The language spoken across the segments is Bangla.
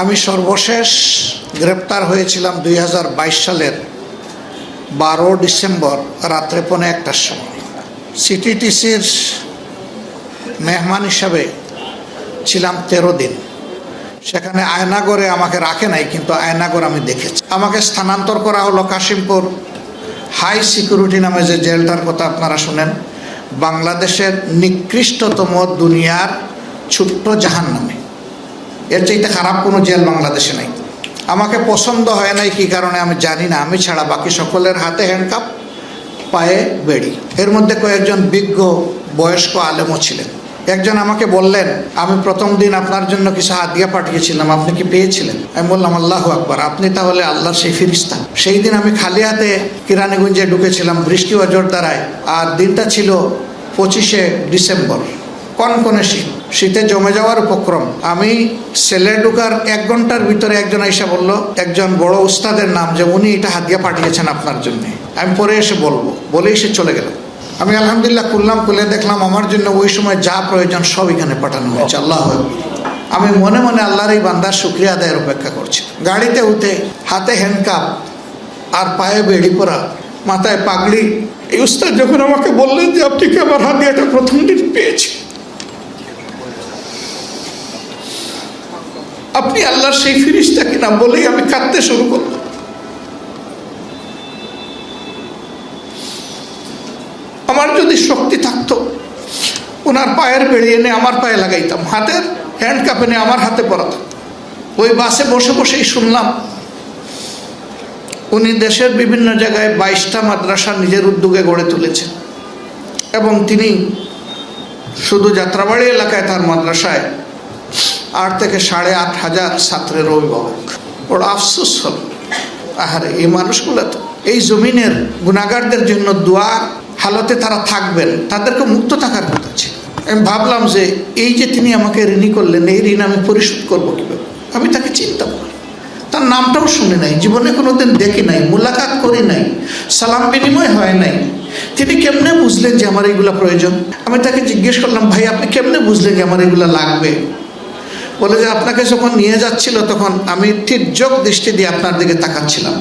আমি সর্বশেষ গ্রেপ্তার হয়েছিলাম দুই হাজার বাইশ সালের বারো ডিসেম্বর রাত্রে পৌনে একটার সময়। সিটিটিসির মেহমান হিসাবে ছিলাম তেরো দিন। সেখানে আয়নাগরে আমাকে রাখে নাই, কিন্তু আয়নাগর আমি দেখেছি। আমাকে স্থানান্তর করা হলো কাশিমপুর হাই সিকিউরিটি নামে যে জেলটার কথা আপনারা শুনেন। বাংলাদেশের নিকৃষ্টতম দুনিয়ার ছোট্ট জাহান নামে এর চাইতে খারাপ কোনো জেল বাংলাদেশে নাই। আমাকে পছন্দ হয় নাই কি কারণে আমি জানি না। আমি ছাড়া বাকি সকলের হাতে হ্যান্ডকাপ পায়ে বেড়ি। এর মধ্যে কয়েকজন বিজ্ঞ, বয়স্ক আলেমও ছিলেন। একজন আমাকে বললেন, আমি প্রথম দিন আপনার জন্য কিছু হাদিয়া পাঠিয়েছিলাম, আপনি কি পেয়েছিলেন? আমি বললাম, আল্লাহ আকবার, আপনি তাহলে আল্লাহর সেই ফিরিস্তা। সেই দিন আমি খালি হাতে কিরানীগঞ্জে ঢুকেছিলাম বৃষ্টি ও জোর দ্বারায়, আর দিনটা ছিল পঁচিশে ডিসেম্বর। কনকনে শীত? শীতে জমে যাওয়ার উপক্রম। আমি সেলে ঢুকার এক ঘণ্টার ভিতরে একজন আইসা বলল, একজন বড় উস্তাদের নাম যে উনি এটা হাদিয়া পাঠিয়েছেন আপনার জন্য। আমি পরে এসে বলব, বলেই সে চলে গেল। আমি আলহামদুলিল্লাহ খুললাম, খুলে দেখলাম আমার জন্য ওই সময় যা প্রয়োজন সব এখানে পাঠানো হয়েছে। আল্লাহ আমি মনে মনে আল্লাহর এই বান্দার শুক্রিয়া আদায়ের অপেক্ষা করছি। গাড়িতে উঠে হাতে হ্যান্ডকাপ আর পায়ে বেড়ি পরা, মাথায় পাগড়ি। এই উস্তাদ যখন আমাকে বললেন যে আপনি কি আমার হাদিয়াটা প্রথম দিন পেয়েছি আপনি আল্লাহর সেই ফিরিস্তা কিনা বলেই আমি কাঁদতে শুরু করলাম। আমার যদি শক্তি থাকতো, ওনার পায়ের বেড়ে এনে আমার পায়ে লাগাইতাম, হাতের হ্যান্ড কাপ এনে আমার হাতে পরাতাম। ওই বাসে বসে বসেই শুনলাম, উনি দেশের বিভিন্ন জায়গায় বাইশটা মাদ্রাসা নিজের উদ্যোগে গড়ে তুলেছেন এবং তিনি শুধু যাত্রাবাড়ি এলাকায় তার মাদ্রাসায় আট থেকে সাড়ে আট হাজার ছাত্রের অভিভাবক। বড় আফসোস হল, আহারে, এই মানুষগুলো তো, এই জমিনের গুণাগারদের জন্য দোয়ার হালতে তারা থাকবেন, তাদেরকে মুক্ত থাকার কথা ছিল। আমি ভাবলাম যে এই যে তিনি আমাকে ঋণী করলেন, এই ঋণ আমি পরিশোধ করব কীভাবে? আমি তাকে চিন্তা করি। তার নামটাও শুনি নাই, জীবনে কোনো দিন দেখি নাই, মোলাকাত করি নাই, সালাম বিনিময় হয় নাই। তিনি কেমনে বুঝলেন যে আমার এইগুলা প্রয়োজন? আমি তাকে জিজ্ঞেস করলাম, ভাই, আপনি কেমনে বুঝলেন যে আমার এগুলা লাগবে? বলে যে আপনাকে যখন নিয়ে যাচ্ছিল তখন আমি তীর্যক দৃষ্টি দিয়ে আপনার দিকে তাকাচ্ছিলাম।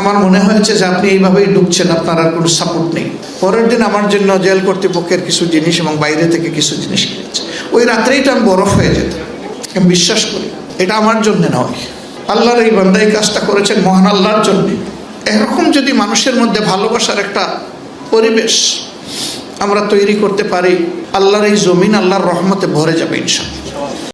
আমার মনে হয়েছে যে আপনি এইভাবেই ঢুকছেন আপনার আর কোনো সাপোর্ট নেই। পরের দিন আমার জন্য জেল কর্তৃপক্ষের কিছু জিনিস এবং বাইরে থেকে কিছু জিনিস কিনেছে। ওই রাত্রেই তো আমি বরফ হয়ে যেত আমি বিশ্বাস করি, এটা আমার জন্য নয়। আল্লাহর এই বান্দাই কাজটা করেছেন মহান আল্লাহর জন্য। এরকম যদি মানুষের মধ্যে ভালোবাসার একটা পরিবেশ আমরা তৈরি করতে পারি, আল্লাহর এই জমিন আল্লাহর রহমতে ভরে যাবে ইনশাল্লাহ